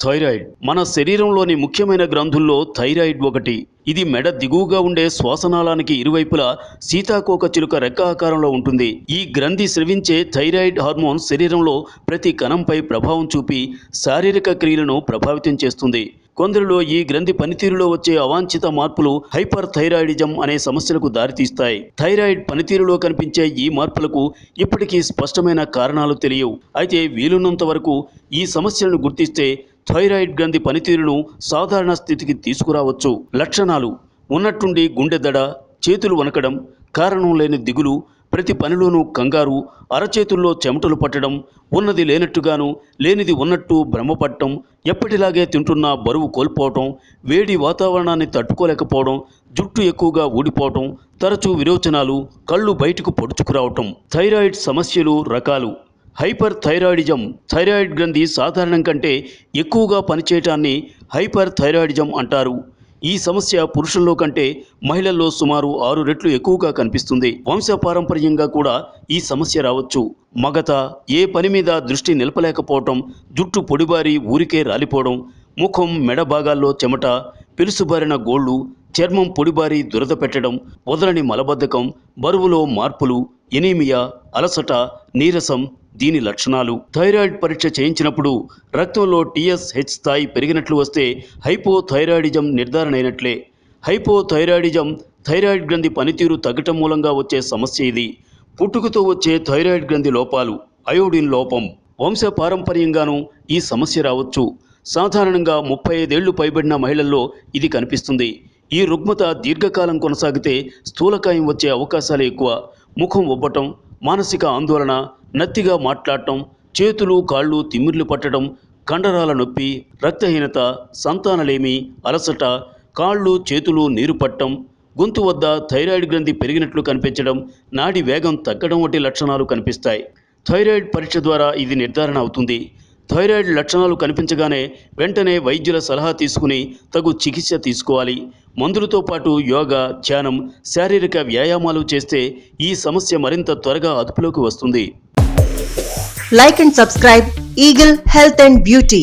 Thyroid. మన శరీరంలోని ముఖ్యమైన గ్రంథుల్లో థైరాయిడ్ ఒకటి. ఇది మెడ దిగువగా ఉండే శ్వాసనాళానికి ఇరువైపులా సీతాకోక చిలుక రెక్క ఆకారంలో ఉంటుంది. ఈ గ్రంథి స్రవించే థైరాయిడ్ హార్మోన్ శరీరంలో ప్రతి కణంపై ప్రభావం చూపి శారీరక క్రియలను ప్రభావితం చేస్తుంది. కొందరిలో ఈ గ్రంథి పనితీరులో వచ్చే అవాంఛిత మార్పులు హైపర్ థైరాయిడిజం అనే సమస్యలకు దారితీస్తాయి. థైరాయిడ్ పనితీరులో కనిపించే ఈ మార్పులకు ఇప్పటికీ స్పష్టమైన కారణాలు తెలియవు. అయితే వీలున్నంత వరకు ఈ సమస్యలను గుర్తిస్తే థైరాయిడ్ గ్రంథి పనితీరును సాధారణ స్థితికి తీసుకురావచ్చు. లక్షణాలు. ఉన్నట్టుండి గుండె దడ చేతులు వనకడం కారణం లేని దిగులు ప్రతి పనిలోనూ కంగారు అరచేతుల్లో చెమటలు పట్టడం ఉన్నది లేనట్టుగాను లేనిది ఉన్నట్టు భ్రమపట్టడం ఎప్పటిలాగే తింటున్నా బరువు కోల్పోవటం వేడి వాతావరణాన్ని తట్టుకోలేకపోవడం జుట్టు ఎక్కువగా ఊడిపోవటం తరచూ విరోచనాలు కళ్ళు బయటకు పొడుచుకురావటం థైరాయిడ్ సమస్యలు రకాలు. హైపర్ థైరాయిడిజం థైరాయిడ్ గ్రంథి సాధారణం కంటే ఎక్కువగా పనిచేయటాన్ని హైపర్ థైరాయిడిజం అంటారు. ఈ సమస్య పురుషుల్లో కంటే మహిళల్లో సుమారు ఆరు రెట్లు ఎక్కువగా కనిపిస్తుంది. వంశపారంపర్యంగా కూడా ఈ సమస్య రావచ్చు. మగత ఏ పని మీద దృష్టి నిలపలేకపోవటం జుట్టు పొడిబారి ఊరికే రాలిపోవడం ముఖం మెడ భాగాల్లో చెమట పిలుసుబారిన గోళ్ళు చర్మం పొడిబారి దురద పెట్టడం వదలని మలబద్ధకం బరువులో మార్పులు ఎనీమియా అలసట నీరసం దీని లక్షణాలు థైరాయిడ్ పరీక్ష చేయించినప్పుడు రక్తంలో టీఎస్హెచ్ స్థాయి పెరిగినట్లు వస్తే హైపోథైరాయిడిజం నిర్ధారణ అయినట్లే హైపోథైరాయిడిజం థైరాయిడ్ గ్రంథి పనితీరు తగ్గటం మూలంగా వచ్చే సమస్య ఇది. పుట్టుకతో వచ్చే థైరాయిడ్ గ్రంథి లోపాలు అయోడిన్ లోపం వంశపారంపర్యంగానూ ఈ సమస్య రావచ్చు. సాధారణంగా ముప్పై ఐదేళ్ళు పైబడిన మహిళల్లో ఇది కనిపిస్తుంది. ఈ రుగ్మత దీర్ఘకాలం కొనసాగితే స్థూలకాయం వచ్చే అవకాశాలు ఎక్కువ. ముఖం ఉబ్బటం మానసిక ఆందోళన నత్తిగా మాట్లాడటం చేతులు కాళ్ళు తిమ్మిర్లు పట్టడం కండరాల నొప్పి రక్తహీనత సంతానలేమి అలసట కాళ్ళు చేతులు నీరు పట్టడం గొంతు వద్ద థైరాయిడ్ గ్రంథి పెరిగినట్లు కనిపించడం నాడి వేగం తగ్గడం వంటి లక్షణాలు కనిపిస్తాయి. థైరాయిడ్ పరీక్ష ద్వారా ఇది నిర్ధారణ అవుతుంది. థైరాయిడ్ లక్షణాలు కనిపించగానే వెంటనే వైద్యుల సలహా తీసుకుని తగు చికిత్స తీసుకోవాలి. మందులతో పాటు యోగా ధ్యానం శారీరక వ్యాయామాలు చేస్తే ఈ సమస్య మరింత త్వరగా అదుపులోకి వస్తుంది. Like and subscribe Eagle health and beauty